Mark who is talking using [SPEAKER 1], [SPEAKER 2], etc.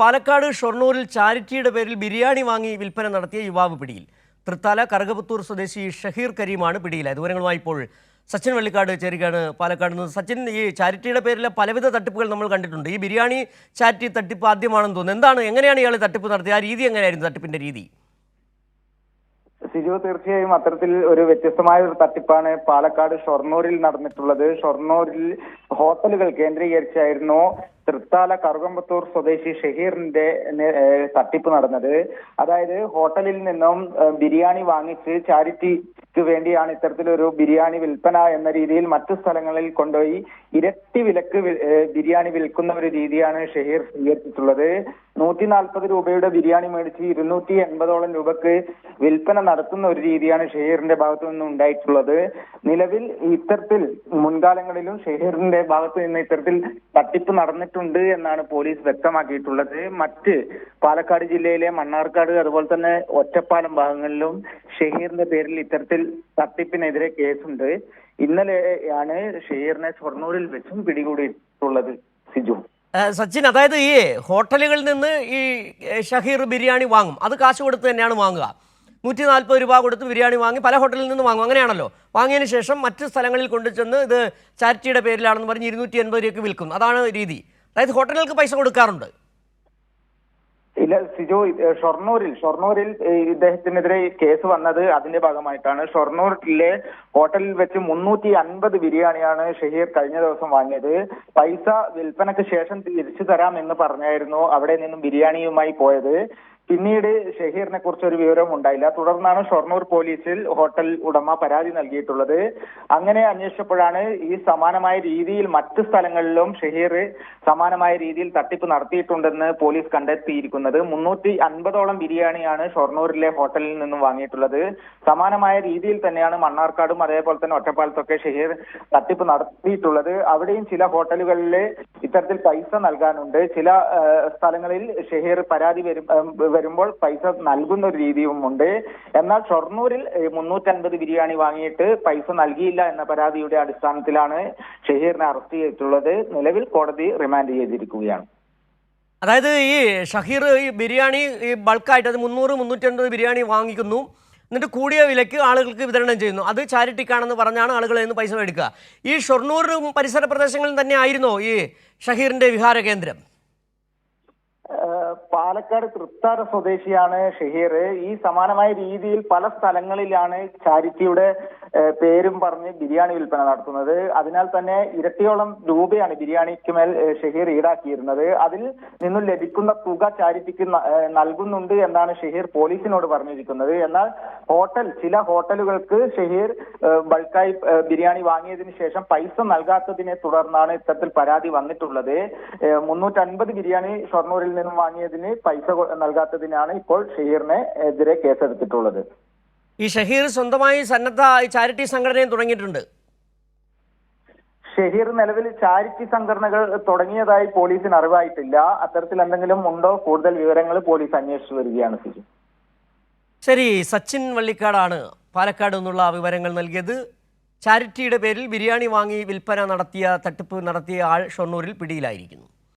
[SPEAKER 1] പാലക്കാട് ഷൊർണൂരിൽ ചാരിറ്റിയുടെ പേരിൽ ബിരിയാണി വാങ്ങി വിൽപ്പന നടത്തിയ യുവാവ് പിടിയിൽ. തൃത്താല കറുകപുത്തൂർ സ്വദേശി ഷഹീർ കരീമാണ് പിടിയിലായത്. വിവരങ്ങളുമായി ഇപ്പോൾ സച്ചിൻ വെള്ളിക്കാട് ചേരുകയാണ് പാലക്കാട്. നിന്ന് സച്ചിൻ ഈ ചാരിറ്റിയുടെ പേരിലെ പലവിധ തട്ടിപ്പുകൾ നമ്മൾ കണ്ടിട്ടുണ്ട്. ഈ ബിരിയാണി ചാരിറ്റി തട്ടിപ്പ് ആദ്യമാണെന്ന് തോന്നുന്നു. എന്താണ് എങ്ങനെയാണ് ഇയാൾ തട്ടിപ്പ് നടത്തിയത്? ആ രീതി എങ്ങനെയായിരുന്നു തട്ടിപ്പിന്റെ രീതി?
[SPEAKER 2] സിജു തീർച്ചയായും അത്തരത്തിൽ ഒരു വ്യത്യസ്തമായ ഒരു തട്ടിപ്പാണ്. പാലക്കാട് ഷൊർണൂരിൽ നടന്നിട്ടുള്ളത്. ഷൊർണൂരിൽ ഹോട്ടലുകൾ കേന്ദ്രീകരിച്ചായിരുന്നു തൃത്താല കറുകമ്പത്തൂർ സ്വദേശി ഷഹീറിന്റെ തട്ടിപ്പ് നടന്നത്. അതായത് ഹോട്ടലിൽ നിന്നും ബിരിയാണി വാങ്ങിച്ച് ചാരിറ്റിക്ക് വേണ്ടിയാണ് ഇത്തരത്തിലൊരു ബിരിയാണി വിൽപ്പന എന്ന രീതിയിൽ മറ്റു സ്ഥലങ്ങളിൽ കൊണ്ടുപോയി ഇരട്ടി വിലക്ക് ബിരിയാണി വിൽക്കുന്ന ഒരു രീതിയാണ് ഷഹീർ സ്വീകരിച്ചിട്ടുള്ളത്. നൂറ്റി നാൽപ്പത് രൂപയുടെ ബിരിയാണി മേടിച്ച് ഇരുന്നൂറ്റി എൺപതോളം രൂപക്ക് വിൽപ്പന നടത്തുന്ന ഒരു രീതിയാണ് ഷെഹീറിന്റെ ഭാഗത്തു നിന്ന് ഉണ്ടായിട്ടുള്ളത്. നിലവിൽ ഇത്തരത്തിൽ മുൻകാലങ്ങളിലും ഷെഹീറിന്റെ ഭാഗത്തു നിന്ന് ഇത്തരത്തിൽ തട്ടിപ്പ് നടന്നിട്ടുണ്ട് എന്നാണ് പോലീസ് വ്യക്തമാക്കിയിട്ടുള്ളത്. മറ്റ് പാലക്കാട് ജില്ലയിലെ മണ്ണാർക്കാട് അതുപോലെ തന്നെ ഒറ്റപ്പാലം ഭാഗങ്ങളിലും ഷെഹീറിന്റെ പേരിൽ ഇത്തരത്തിൽ തട്ടിപ്പിനെതിരെ കേസുണ്ട്. ഇന്നലെയാണ് ഷെഹീറിനെ ഷൊർണൂരിൽ വെച്ചും പിടികൂടിയിട്ടുള്ളത് സിജു.
[SPEAKER 1] സച്ചിൻ അതായത് ഈ ഹോട്ടലുകളിൽ നിന്ന് ഈ ഷഹീർ ബിരിയാണി വാങ്ങും. അത് കാശ് കൊടുത്ത് തന്നെയാണ് വാങ്ങുക. നൂറ്റി നാൽപ്പത് രൂപ കൊടുത്ത് ബിരിയാണി വാങ്ങി പല ഹോട്ടലിൽ നിന്ന് വാങ്ങും. അങ്ങനെയാണല്ലോ. വാങ്ങിയതിന് ശേഷം മറ്റ് സ്ഥലങ്ങളിൽ കൊണ്ടുചെന്ന് ഇത് ചാരിറ്റിയുടെ പേരിലാണെന്ന് പറഞ്ഞ് ഇരുന്നൂറ്റി എൺപത് രൂപയ്ക്ക് വിൽക്കും. അതാണ് രീതി. അതായത് ഹോട്ടലുകൾക്ക് പൈസ കൊടുക്കാറുണ്ട്.
[SPEAKER 2] ഇല്ല സിജു ഷൊർണൂരിൽ ഷൊർണൂരിൽ ഇദ്ദേഹത്തിനെതിരെ കേസ് വന്നത് അതിന്റെ ഭാഗമായിട്ടാണ്. ഷൊർണൂരിലെ ഹോട്ടലിൽ വെച്ച് മുന്നൂറ്റി അൻപത് ബിരിയാണിയാണ് ഷഹീർ കഴിഞ്ഞ ദിവസം വാങ്ങിയത്. പൈസ വിൽപ്പനക്ക് ശേഷം തിരിച്ചു തരാം എന്ന് പറഞ്ഞായിരുന്നു അവിടെ നിന്നും ബിരിയാണിയുമായി പോയത്. പിന്നീട് ഷഹീറിനെ കുറിച്ച് ഒരു വിവരം ഉണ്ടായില്ല. തുടർന്നാണ് ഷൊർണൂർ പോലീസിൽ ഹോട്ടൽ ഉടമ പരാതി നൽകിയിട്ടുള്ളത്. അങ്ങനെ അന്വേഷിച്ചപ്പോഴാണ് ഈ സമാനമായ രീതിയിൽ മറ്റ് സ്ഥലങ്ങളിലും ഷഹീർ സമാനമായ രീതിയിൽ തട്ടിപ്പ് നടത്തിയിട്ടുണ്ടെന്ന് പോലീസ് കണ്ടെത്തിയിരിക്കുന്നത്. മുന്നൂറ്റി അൻപതോളം ബിരിയാണിയാണ് ഷൊർണൂരിലെ ഹോട്ടലിൽ നിന്നും വാങ്ങിയിട്ടുള്ളത്. സമാനമായ രീതിയിൽ തന്നെയാണ് മണ്ണാർക്കാടും അതേപോലെ തന്നെ ഒറ്റപ്പാലത്തൊക്കെ ഷഹീർ തട്ടിപ്പ് നടത്തിയിട്ടുള്ളത്. അവിടെയും ചില ഹോട്ടലുകളിൽ ഇത്തരത്തിൽ പൈസ നൽകാനുണ്ട്. ചില സ്ഥലങ്ങളിൽ ഷഹീർ പരാതി വരും വരുമ്പോൾ പൈസ നൽകുന്ന ഒരു രീതിയുമുണ്ട് എന്നാൽ ഷൊർണൂരിൽ മുന്നൂറ്റൻപത് ബിരിയാണി വാങ്ങിയിട്ട് പൈസ നൽകിയില്ല എന്ന പരാതിയുടെ അടിസ്ഥാനത്തിലാണ് ഷഹീറിനെ അറസ്റ്റ് ചെയ്തിട്ടുള്ളത്. നിലവിൽ കോടതി റിമാൻഡ് ചെയ്തിരിക്കുകയാണ്.
[SPEAKER 1] അതായത് ഈ ഷഹീർ ഈ ബിരിയാണി ഈ ബൾക്കായിട്ട് അത് മുന്നൂറ് മുന്നൂറ്റൻപത് ബിരിയാണി വാങ്ങിക്കുന്നു. എന്നിട്ട് കൂടിയ വിലയ്ക്ക് ആളുകൾക്ക് വിതരണം ചെയ്യുന്നു. അത് ചാരിറ്റിക്കാണെന്ന് പറഞ്ഞാണ് ആളുകളിൽ നിന്ന് പൈസ മേടിക്കുക. ഈ ഷൊർണൂർ പരിസര പ്രദേശങ്ങളിൽ തന്നെ ആയിരുന്നോ ഈ ഷഹീറിന്റെ വിഹാര കേന്ദ്രം?
[SPEAKER 2] പാലക്കാട് തൃത്താര സ്വദേശിയാണ് ഷഹീർ. ഈ സമാനമായ രീതിയിൽ പല സ്ഥലങ്ങളിലാണ് ചാരിറ്റിയുടെ പേരും പറഞ്ഞ് ബിരിയാണി വിൽപ്പന നടത്തുന്നത്. അതിനാൽ തന്നെ ഇരട്ടിയോളം രൂപയാണ് ബിരിയാണിക്ക് മേൽ ഷഹീർ ഈടാക്കിയിരുന്നത്. അതിൽ നിന്നും ലഭിക്കുന്ന തുക ചാരിറ്റിക്ക് നൽകുന്നുണ്ട് എന്നാണ് ഷഹീർ പോലീസിനോട് പറഞ്ഞിരിക്കുന്നത്. എന്നാൽ ഹോട്ടൽ ചില ഹോട്ടലുകൾക്ക് ഷഹീർ ബൾക്കായി ബിരിയാണി വാങ്ങിയതിനു ശേഷം പൈസ നൽകാത്തതിനെ തുടർന്നാണ് ഇത്തരത്തിൽ പരാതി വന്നിട്ടുള്ളത്. മുന്നൂറ്റൻപത് ബിരിയാണി ഷൊർണൂരിൽ നിന്നും വാങ്ങിയതിന് പൈസ നൽകാത്തതിനാണ് ഇപ്പോൾ ഷഹീറിനെ എതിരെ കേസെടുത്തിട്ടുള്ളത്.
[SPEAKER 1] ഈ ഷഹീർ സ്വന്തമായി സന്നദ്ധ ചാരിറ്റി സംഘടനയും തുടങ്ങിയിട്ടുണ്ട്.
[SPEAKER 2] ഷഹീർ നിലവിൽ ചാരിറ്റി സംഘടനകൾ തുടങ്ങിയതായി പോലീസിന് അറിവായിട്ടില്ല. അത്തരത്തിൽ എന്തെങ്കിലും ഉണ്ടോ? കൂടുതൽ വിവരങ്ങൾ പോലീസ് അന്വേഷിച്ചു വരികയാണ്
[SPEAKER 1] ശരി സച്ചിൻ വള്ളിക്കാടാണ് പാലക്കാട് നിന്നുള്ള വിവരങ്ങൾ നൽകിയത്. ചാരിറ്റിയുടെ പേരിൽ ബിരിയാണി വാങ്ങി വിൽപ്പന നടത്തിയ തട്ടിപ്പ് നടത്തിയ ആൾ ഷൊർണൂരിൽ പിടിയിലായിരിക്കുന്നു.